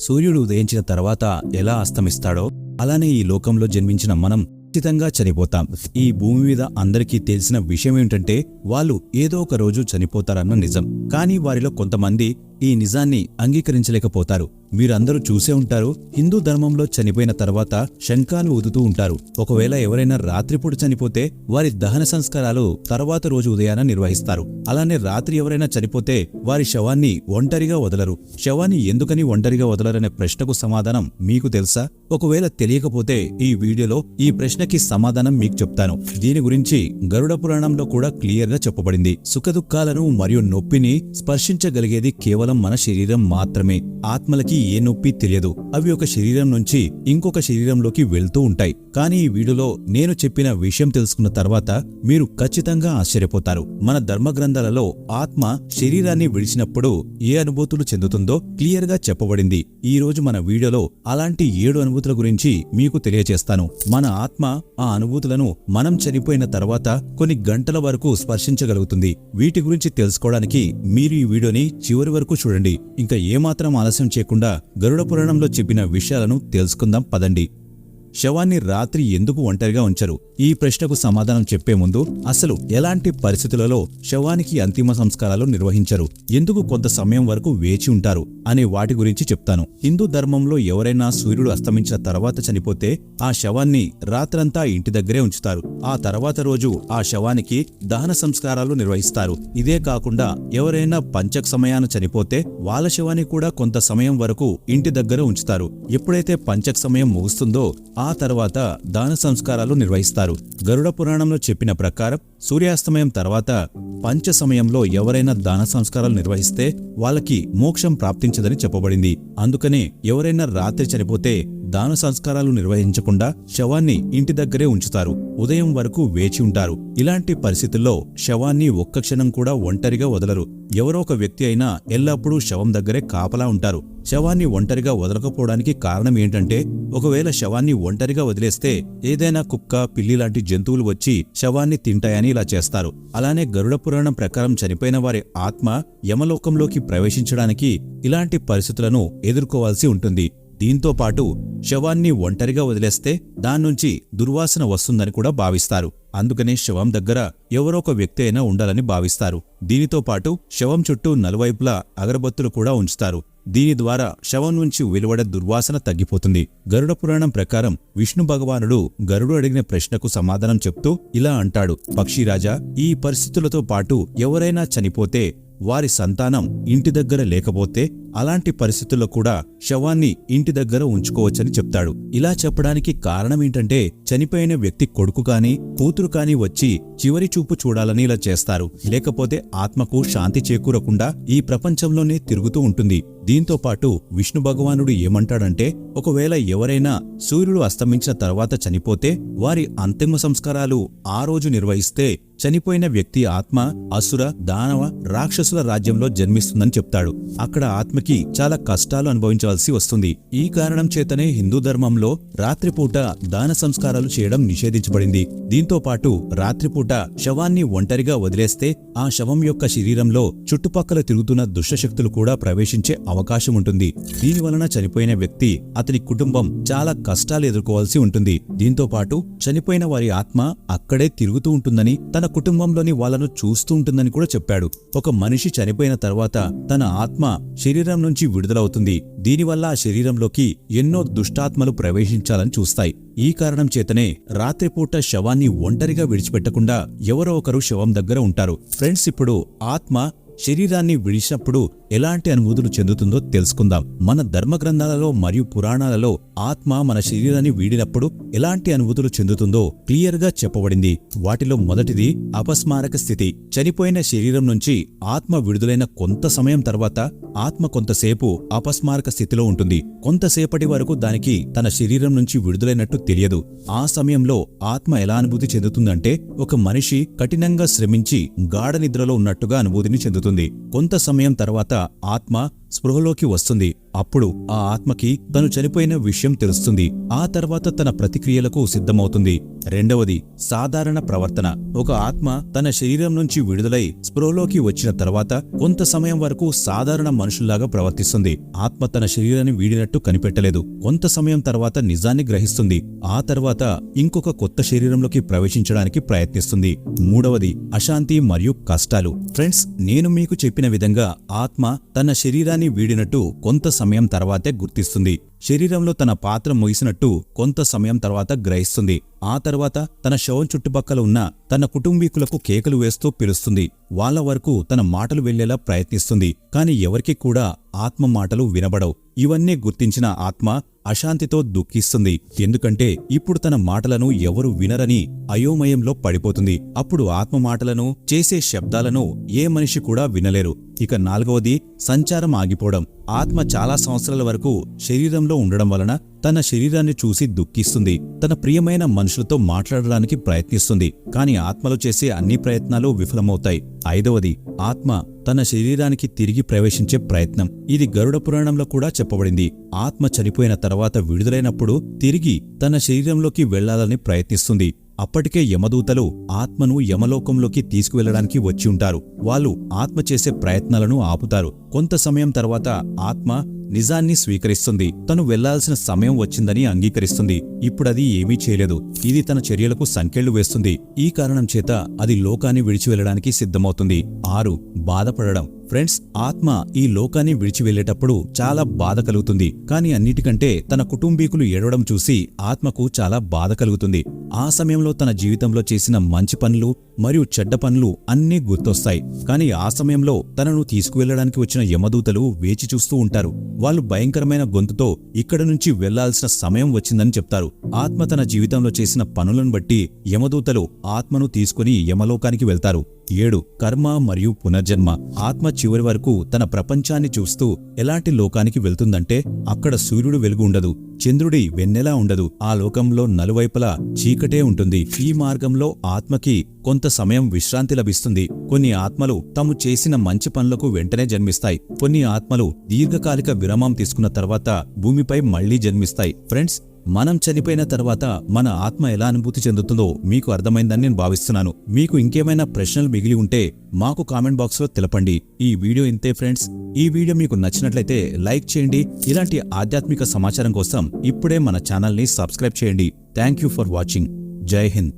సూర్యుడు ఉదయించిన తర్వాత ఎలా అస్తమిస్తాడో అలానే ఈ లోకంలో జన్మించిన మనం ఖచ్చితంగా చనిపోతాం. ఈ భూమి మీద అందరికీ తెలిసిన విషయం ఏంటంటే వాళ్ళు ఏదో ఒక రోజు చనిపోతారన్న నిజం. కానీ వారిలో కొంతమంది ఈ నిజాన్ని అంగీకరించలేకపోతారు. మీరందరూ చూసే ఉంటారు హిందూ ధర్మంలో చనిపోయిన తర్వాత శంఖాలు ఊదుతూ ఉంటారు. ఒకవేళ ఎవరైనా రాత్రిపూట చనిపోతే వారి దహన సంస్కారాలు తర్వాత రోజు ఉదయాన నిర్వహిస్తారు. అలానే రాత్రి ఎవరైనా చనిపోతే వారి శవాన్ని ఒంటరిగా వదలరు. శవాన్ని ఎందుకని ఒంటరిగా వదలరనే ప్రశ్నకు సమాధానం మీకు తెలుసా? ఒకవేళ తెలియకపోతే ఈ వీడియోలో ఈ ప్రశ్నకి సమాధానం మీకు చెప్తాను. దీని గురించి గరుడ పురాణంలో కూడా క్లియర్గా చెప్పబడింది. సుఖదుఖాలను మరియు నొప్పిని స్పర్శించగలిగేది కేవలం కేవలం మన శరీరం మాత్రమే. ఆత్మలకి ఏ నొప్పి తెలియదు. అవి ఒక శరీరం నుంచి ఇంకొక శరీరంలోకి వెళ్తూ ఉంటాయి. కానీ ఈ వీడియోలో నేను చెప్పిన విషయం తెలుసుకున్న తర్వాత మీరు ఖచ్చితంగా ఆశ్చర్యపోతారు. మన ధర్మగ్రంథాలలో ఆత్మ శరీరాన్ని విడిచినప్పుడు ఏ అనుభూతులు చెందుతుందో క్లియర్గా చెప్పబడింది. ఈ రోజు మన వీడియోలో అలాంటి ఏడు అనుభూతుల గురించి మీకు తెలియజేస్తాను. మన ఆత్మ ఆ అనుభూతులను మనం చనిపోయిన తర్వాత కొన్ని గంటల వరకు స్పర్శించగలుగుతుంది. వీటి గురించి తెలుసుకోవడానికి మీరు ఈ వీడియోని చివరి వరకు చూడండి. ఇంకా ఏమాత్రం ఆలస్యం చేయకుండా గరుడ పురాణంలో చెప్పిన విషయాలను తెలుసుకుందాం. పదండి. శవాన్ని రాత్రి ఎందుకు ఒంటరిగా ఉంచరు? ఈ ప్రశ్నకు సమాధానం చెప్పే ముందు అసలు ఎలాంటి పరిస్థితులలో శవానికి అంతిమ సంస్కారాలు నిర్వహించరు? ఎందుకు కొంత సమయం వరకు వేచి ఉంటారు? అనే వాటి గురించి చెప్తాను. హిందూ ధర్మంలో ఎవరైనా సూర్యుడు అస్తమించిన తర్వాత చనిపోతే ఆ శవాన్ని రాత్రంతా ఇంటి దగ్గరే ఉంచుతారు. ఆ తర్వాత రోజు ఆ శవానికి దహన సంస్కారాలు నిర్వహిస్తారు. ఇదే కాకుండా ఎవరైనా పంచక సమయాన చనిపోతే వాళ్ళ శవాన్ని కూడా కొంత సమయం వరకు ఇంటి దగ్గర ఉంచుతారు. ఎప్పుడైతే పంచక సమయం ముగుస్తుందో ఆ తర్వాత దాన సంస్కారాలు నిర్వహిస్తారు. గరుడ పురాణంలో చెప్పిన ప్రకారం సూర్యాస్తమయం తర్వాత పంచ సమయంలో ఎవరైనా దాన సంస్కారాలు నిర్వహిస్తే వాళ్ళకి మోక్షం ప్రాప్తించదని చెప్పబడింది. అందుకనే ఎవరైనా రాత్రి చనిపోతే దాన సంస్కారాలు నిర్వహించకుండా శవాన్ని ఇంటి దగ్గరే ఉంచుతారు. ఉదయం వరకు వేచి ఉంటారు. ఇలాంటి పరిస్థితుల్లో శవాన్ని ఒక్క క్షణం కూడా ఒంటరిగా వదలరు. ఎవరో ఒక వ్యక్తి అయినా ఎల్లప్పుడూ శవం దగ్గరే కాపలా ఉంటారు. శవాన్ని ఒంటరిగా వదలకపోవడానికి కారణం ఏంటంటే ఒకవేళ శవాన్ని ఒంటరిగా వదిలేస్తే ఏదైనా కుక్క పిల్లి లాంటి జంతువులు వచ్చి శవాన్ని తింటాయని ఇలా చేస్తారు. అలానే గరుడ పురాణం ప్రకారం చనిపోయిన వారి ఆత్మ యమలోకంలోకి ప్రవేశించడానికి ఇలాంటి పరిస్థితులను ఎదుర్కోవాల్సి ఉంటుంది. దీంతో పాటు శవాన్ని ఒంటరిగా వదిలేస్తే దాన్నుంచి దుర్వాసన వస్తుందని కూడా భావిస్తారు. అందుకనే శవం దగ్గర ఎవరో ఒక వ్యక్తి అయినా ఉండాలని భావిస్తారు. దీనితో పాటు శవం చుట్టూ నలువైపులా అగరబత్తులు కూడా ఉంచుతారు. దీని ద్వారా శవం నుంచి వెలువడే దుర్వాసన తగ్గిపోతుంది. గరుడ పురాణం ప్రకారం విష్ణు భగవానుడు గరుడు అడిగిన ప్రశ్నకు సమాధానం చెప్తూ ఇలా అంటాడు. పక్షిరాజా ఈ పరిస్థితులతో పాటు ఎవరైనా చనిపోతే వారి సంతానం ఇంటి దగ్గర లేకపోతే అలాంటి పరిస్థితుల్లో కూడా శవాన్ని ఇంటి దగ్గర ఉంచుకోవచ్చని చెప్తాడు. ఇలా చెప్పడానికి కారణమేంటంటే చనిపోయిన వ్యక్తి కొడుకు కాని కూతురు కాని వచ్చి చివరి చూపు చూడాలని ఇలా చేస్తారు. లేకపోతే ఆత్మకు శాంతి చేకూరకుండా ఈ ప్రపంచంలోనే తిరుగుతూ ఉంటుంది. దీంతో పాటు విష్ణు భగవానుడు ఏమంటాడంటే ఒకవేళ ఎవరైనా సూర్యుడు అస్తమించిన తర్వాత చనిపోతే వారి అంతిమ సంస్కారాలు ఆ రోజు నిర్వహిస్తే చనిపోయిన వ్యక్తి ఆత్మ అసుర దానవ రాక్షసుల రాజ్యంలో జన్మిస్తుందని చెప్తాడు. అక్కడ ఆత్మకి చాలా కష్టాలు అనుభవించవలసి వస్తుంది. ఈ కారణం చేతనే హిందూ ధర్మంలో రాత్రిపూట దాన సంస్కారాలు చేయడం నిషేధించబడింది. దీంతో పాటు రాత్రిపూట శవాన్ని ఒంటరిగా వదిలేస్తే ఆ శవం యొక్క శరీరంలో చుట్టుపక్కల తిరుగుతున్న దుష్టశక్తులు కూడా ప్రవేశించే అవకాశం ఉంటుంది. దీనివలన చనిపోయిన వ్యక్తి అతని కుటుంబం చాలా కష్టాలు ఎదుర్కోవాల్సి ఉంటుంది. దీంతో పాటు చనిపోయిన వారి ఆత్మ అక్కడే తిరుగుతూ ఉంటుందని తన కుటుంబంలోని వాళ్ళను చూస్తూ ఉంటుందని కూడా చెప్పాడు. ఒక మనిషి చనిపోయిన తర్వాత తన ఆత్మ శరీరం నుంచి విడుదలవుతుంది. దీనివల్ల ఆ శరీరంలోకి ఎన్నో దుష్టాత్మలు ప్రవేశించాలని చూస్తాయి. ఈ కారణం చేతనే రాత్రిపూట శవాన్ని ఒంటరిగా విడిచిపెట్టకుండా ఎవరో ఒకరు శవం దగ్గర ఉంటారు. ఫ్రెండ్స్ ఇప్పుడు ఆత్మ శరీరాన్ని విడిచినప్పుడు ఎలాంటి అనుభూతులు చెందుతుందో తెలుసుకుందాం. మన ధర్మగ్రంథాలలో మరియు పురాణాలలో ఆత్మ మన శరీరాన్ని వీడినప్పుడు ఎలాంటి అనుభూతులు చెందుతుందో క్లియర్గా చెప్పబడింది. వాటిలో మొదటిది అపస్మారక స్థితి. చనిపోయిన శరీరం నుంచి ఆత్మ విడుదలైన కొంత సమయం తర్వాత ఆత్మ కొంతసేపు అపస్మారక స్థితిలో ఉంటుంది. కొంతసేపటి వరకు దానికి తన శరీరం నుంచి విడుదలైనట్టు తెలియదు. ఆ సమయంలో ఆత్మ ఎలా అనుభూతి చెందుతుందంటే ఒక మనిషి కఠినంగా శ్రమించి గాఢ నిద్రలో ఉన్నట్టుగా అనుభూతిని చెందుతుంది. కొంత సమయం తర్వాత ఆత్మ స్పృహలోకి వస్తుంది. అప్పుడు ఆ ఆత్మకి తను చనిపోయిన విషయం తెలుస్తుంది. ఆ తర్వాత తన ప్రతిక్రియలకు సిద్ధమవుతుంది. రెండవది సాధారణ ప్రవర్తన. ఒక ఆత్మ తన శరీరం నుంచి విడుదలై స్పృహలోకి వచ్చిన తర్వాత కొంత సమయం వరకు సాధారణ మనుషుల్లాగా ప్రవర్తిస్తుంది. ఆత్మ తన శరీరాన్ని వీడినట్టు కనిపెట్టలేదు. కొంత సమయం తర్వాత నిజాన్ని గ్రహిస్తుంది. ఆ తర్వాత ఇంకొక కొత్త శరీరంలోకి ప్రవేశించడానికి ప్రయత్నిస్తుంది. మూడవది అశాంతి మరియు కష్టాలు. ఫ్రెండ్స్ నేను మీకు చెప్పిన విధంగా ఆత్మ తన శరీరాన్ని వీడినట్టు కొంత సమయం తర్వాతే గుర్తిస్తుంది. శరీరంలో తన పాత్ర ముగిసినట్టు కొంత సమయం తర్వాత గ్రహిస్తుంది. ఆ తర్వాత తన శవం చుట్టుపక్కల ఉన్న తన కుటుంబీకులకు కేకలు వేస్తూ పిలుస్తుంది. వాళ్ళ వరకు తన మాటలు వెళ్ళేలా ప్రయత్నిస్తుంది. కాని ఎవరికి కూడా ఆత్మ మాటలు వినబడవు. ఇవన్నీ గుర్తించిన ఆత్మ అశాంతితో దుఃఖిస్తుంది. ఎందుకంటే ఇప్పుడు తన మాటలను ఎవరు వినరని అయోమయంలో పడిపోతుంది. అప్పుడు ఆత్మ మాటలను చేసే శబ్దాలను ఏ మనిషి కూడా వినలేరు. ఇక నాలుగవది సంచారం ఆగిపోవడం. ఆత్మ చాలా సంవత్సరాల వరకు శరీరంలో ఉండడం వలన తన శరీరాన్ని చూసి దుఃఖిస్తుంది. తన ప్రియమైన మనుషులతో మాట్లాడడానికి ప్రయత్నిస్తుంది. కాని ఆత్మలో చేసే అన్ని ప్రయత్నాలు విఫలమవుతాయి. ఐదవది ఆత్మ తన శరీరానికి తిరిగి ప్రవేశించే ప్రయత్నం. ఇది గరుడ పురాణంలో కూడా చెప్పబడింది. ఆత్మ చనిపోయిన తర్వాత విడుదలైనప్పుడు తిరిగి తన శరీరంలోకి వెళ్ళాలని ప్రయత్నిస్తుంది. అప్పటికే యమదూతలు ఆత్మను యమలోకంలోకి తీసుకువెళ్ళడానికి వచ్చి ఉంటారు. వాళ్ళు ఆత్మ చేసే ప్రయత్నాలను ఆపుతారు. కొంత సమయం తర్వాత ఆత్మ నిజాన్ని స్వీకరిస్తుంది. తను వెళ్ళాల్సిన సమయం వచ్చిందని అంగీకరిస్తుంది. ఇప్పుడది ఏమీ చేయలేదు. ఇది తన చర్యలకు సంకెళ్ళు వేస్తుంది. ఈ కారణం చేత అది లోకాన్ని విడిచి వెళ్ళడానికి సిద్ధమవుతుంది. ఆరు బాధపడడం. ఫ్రెండ్స్ ఆత్మ ఈ లోకాన్ని విడిచి వెళ్ళేటప్పుడు చాలా బాధ కలుగుతుంది. కాని అన్నిటికంటే తన కుటుంబీకులు ఏడవడం చూసి ఆత్మకు చాలా బాధ కలుగుతుంది. ఆ సమయంలో తన జీవితంలో చేసిన మంచి పనులు మరియు చెడ్డ పనులు అన్నీ గుర్తొస్తాయి. కాని ఆ సమయంలో తనను తీసుకువెళ్ళడానికి వచ్చిన యమదూతలు వేచి చూస్తూ ఉంటారు. వాళ్ళు భయంకరమైన గొంతుతో ఇక్కడ నుంచి వెళ్ళాల్సిన సమయం వచ్చిందని చెప్తారు. ఆత్మ తన జీవితంలో చేసిన పనులను బట్టి యమదూతలు ఆత్మను తీసుకుని యమలోకానికి వెళ్తారు. ఏడు కర్మ మరియు పునర్జన్మ. ఆత్మ చివరి వరకు తన ప్రపంచాన్ని చూస్తూ ఎలాంటి లోకానికి వెళ్తుందంటే అక్కడ సూర్యుడు వెలుగు ఉండదు చంద్రుడి వెన్నెలా ఉండదు. ఆ లోకంలో నలువైపులా చీకటే ఉంటుంది. ఈ మార్గంలో ఆత్మకి కొంత సమయం విశ్రాంతి లభిస్తుంది. కొన్ని ఆత్మలు తాము చేసిన మంచి పనులకు వెంటనే జన్మిస్తాయి. కొన్ని ఆత్మలు దీర్ఘకాలిక విరామం తీసుకున్న తర్వాత భూమిపై మళ్ళీ జన్మిస్తాయి. ఫ్రెండ్స్ మనం చనిపోయిన తర్వాత మన ఆత్మ ఎలా అనుభూతి చెందుతుందో మీకు అర్థమైందని నేను భావిస్తున్నాను. మీకు ఇంకేమైనా ప్రశ్నలు మిగిలి ఉంటే మాకు కామెంట్ బాక్స్లో తెలపండి. ఈ వీడియో ఇంతే ఫ్రెండ్స్. ఈ వీడియో మీకు నచ్చినట్లయితే లైక్ చేయండి. ఇలాంటి ఆధ్యాత్మిక సమాచారం కోసం ఇప్పుడే మన ఛానల్ని సబ్స్క్రైబ్ చేయండి. Thank you for watching. Jai Hind.